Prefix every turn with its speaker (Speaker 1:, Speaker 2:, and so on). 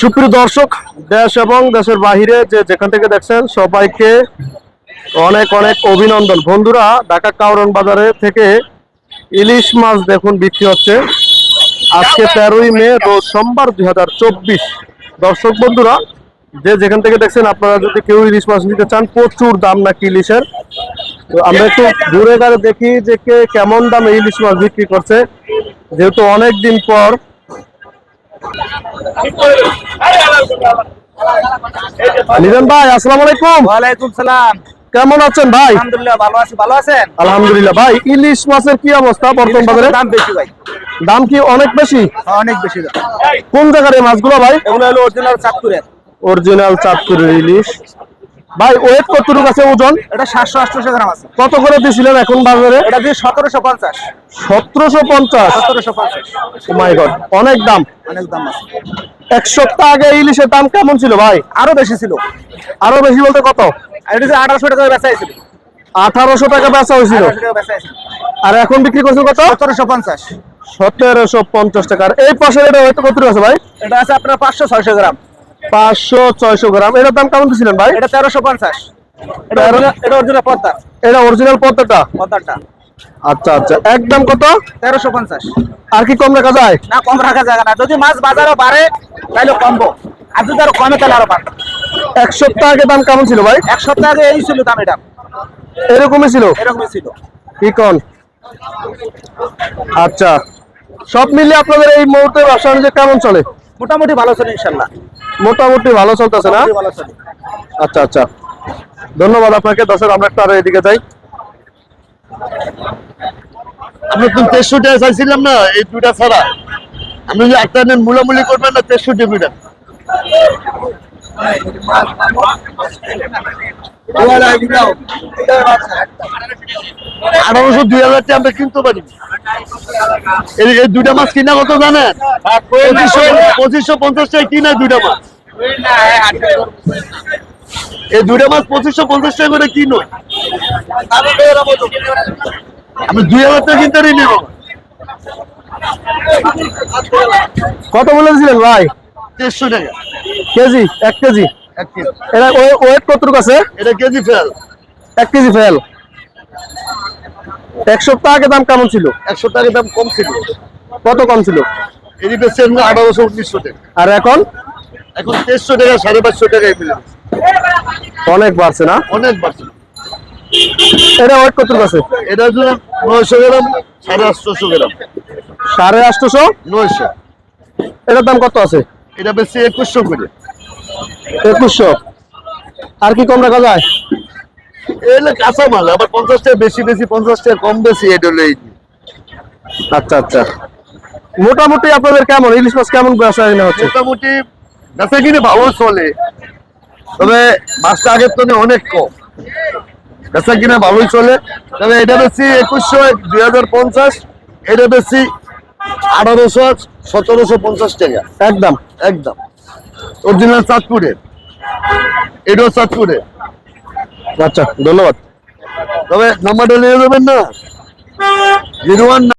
Speaker 1: সুপ্রিয় দর্শক, দেশ এবং দেশের বাহিরে যে যেখান থেকে দেখছেন, সবাইকে অনেক অনেক অভিনন্দন। বন্ধুরা, ঢাকা কাউরন বাজারে থেকে ইলিশ মাছ দেখুন, বিক্রি হচ্ছে। আজকে তেরোই মে, রোজ সোমবার দুই হাজার চব্বিশ। দর্শক বন্ধুরা, যে যেখান থেকে দেখছেন, আপনারা যদি কেউ ইলিশ মাছ নিতে চান, প্রচুর দাম নাকি ইলিশের। তো আমরা একটু ঘুরে ঘুরে দেখি যে কে কেমন দামে ইলিশ মাছ বিক্রি করছে। যেহেতু অনেক দিন পর নিজাম ভাই আসসালাম আলাইকুম।
Speaker 2: ওয়ালাইকুম সালাম।
Speaker 1: কেমন আছেন ভাই?
Speaker 2: আলহামদুলিল্লাহ ভালো আছি ভালো আছেন?
Speaker 1: আলহামদুলিল্লাহ ভাই ইলিশ মাছের কি অবস্থা বর্তমান বাজারে?
Speaker 2: দাম বেশি ভাই।
Speaker 1: দাম কি অনেক বেশি?
Speaker 2: অনেক বেশি
Speaker 1: কোন জায়গার এই মাছগুলো ভাই?
Speaker 2: এগুলো হলো অরিজিনাল চাঁদপুরের।
Speaker 1: অরিজিনাল চাঁদপুরের ইলিশ। ভাই ওয়েট কতটুকু আছে ওজন?
Speaker 2: এটা সাতশো আটশোশো গ্রাম আছে।
Speaker 1: কত করে দিছিলেন এখন বাজারে?
Speaker 2: এটা দিয়ে সতেরোশো পঞ্চাশ।
Speaker 1: সতেরোশো পঞ্চাশ? মাই গড অনেক দাম।
Speaker 2: অনেক দাম আছে।
Speaker 1: এক সপ্তাহ আগে ইলিশের দাম কেমন ছিল ভাই?
Speaker 2: আরও বেশি ছিল।
Speaker 1: আরও বেশি বলতে কত?
Speaker 2: এটা যে আঠারোশো টাকা বেচা হয়েছিল।
Speaker 1: আঠারোশো টাকা বেচা হয়েছিল। আর এখন বিক্রি করছে কত?
Speaker 2: সতেরোশো পঞ্চাশ।
Speaker 1: সতেরোশো পঞ্চাশ টাকা। আর এই পাশে এটা হয়তো কত আছে ভাই?
Speaker 2: এটা আছে আপনার পাঁচশো ছয়শো গ্রাম।
Speaker 1: পাঁচশো ছয়শো গ্রাম। এটার দাম কেমন দিছিলেন ভাই?
Speaker 2: এটা তেরোশো পঞ্চাশ। এটা
Speaker 1: তেরো-
Speaker 2: original- এটা অরিজিনাল পদ্মা
Speaker 1: এটা অরিজিনাল পদ্মাটা
Speaker 2: পদ্মাটা
Speaker 1: আচ্ছা আচ্ছা। একদম কত?
Speaker 2: তেরোশো পঞ্চাশ।
Speaker 1: আর কি কম রাখা যায়?
Speaker 2: না কম রাখা যাবে না। যদি মাছ বাজারও বাড়ে তাহলে কমবো। আর যদি আরও কমে তাহলে আরও বাড়বে।
Speaker 1: এক সপ্তাহ আগে দাম কেমন ছিল ভাই?
Speaker 2: এক সপ্তাহ আগে এই ছিল দাম এটা।
Speaker 1: এরকমই ছিল?
Speaker 2: এরকমই ছিল।
Speaker 1: কি কন আচ্ছা। সব মিলিয়ে আপনাদের এই মুহূর্তে ব্যবসা কেমন চলে?
Speaker 2: মোটামুটি ভালো চলে ইনশাল্লাহ।
Speaker 1: মোটামুটি ভালো চলতেছে না? আচ্ছা আচ্ছা। ধন্যবাদ আপনাকে। দশের আমরা একটু আরও এদিকে যাই।
Speaker 3: আমরা তো তেষট্টি চাইছিলাম না? এই দুটা ছাড়া। আপনি যদি একটা নেন মূলামূলি করবেন না তেষট্টি দুইটা? আঠারোশো দুই হাজার টাকা আমরা কিনতে পারি। এই দুইটা মাছ কিনা কত জানেন? পঁচিশশো পঁচিশশো পঞ্চাশ টাকা কিনা দুইটা মাছ? এই দুইটা মাছ পঁচিশশো পঞ্চাশ টাকা করে কিনো? আমি দুই হাজার টাকা কিনতে নিব
Speaker 1: কত বলেছিলেন ভাই?
Speaker 3: দেড়শো টাকা।
Speaker 1: কেজি এক কেজি?
Speaker 3: এক কেজি।
Speaker 1: এটা ওয়েট কতটুকু আছে?
Speaker 3: এটা কেজি ফেল।
Speaker 1: এক কেজি ফেল। এক সপ্তাহ আগে দাম কেমন ছিল?
Speaker 3: একশো টাকা দাম কম ছিল।
Speaker 1: কত কম ছিল?
Speaker 3: এটি বেশি আঠারোশো উনিশশো টাকা।
Speaker 1: আর এখন?
Speaker 3: এখন দেড়শো টাকা সাড়ে পাঁচশো টাকায় মিলে
Speaker 1: অনেক বাড়ছে না?
Speaker 3: অনেক বাড়ছে।
Speaker 1: এটা ওয়েট কতটুকু আছে?
Speaker 3: এটা হচ্ছে নয়শো গ্রাম সাড়ে আটশোশো গ্রাম।
Speaker 1: সাড়ে আটশোশো?
Speaker 3: নয়শো।
Speaker 1: এটার দাম কত আছে?
Speaker 3: এটা বেশি একুশশো করে।
Speaker 1: একুশশো। আর কি কম রাখা যায়?
Speaker 3: এলে কাঁচা মাল আবার পঞ্চাশ টাকা বেশি বেশি পঞ্চাশ টাকা কম বেশি এটা হলো এই
Speaker 1: আচ্ছা আচ্ছা। মোটামুটি আপনাদের কেমন? ইলিশ মাছ কেমন ব্যবসা কিনা হচ্ছে?
Speaker 3: মোটামুটি বেচা কিনে ভালো চলে। তবে মাছটা আগের তো অনেক কম। বেচা কিনে ভালোই চলে। তবে এটা বেশি একুশশো দুই হাজার পঞ্চাশ। এটা বেশি আঠারোশো সতেরোশো পঞ্চাশ টাকা।
Speaker 1: একদম।
Speaker 3: একদম। অরিজিনাল চাঁদপুরের। এটাও চাঁদপুরের।
Speaker 1: আচ্ছা ধন্যবাদ।
Speaker 3: তবে নাম্বারটা নিয়ে যাবেন না? Zero one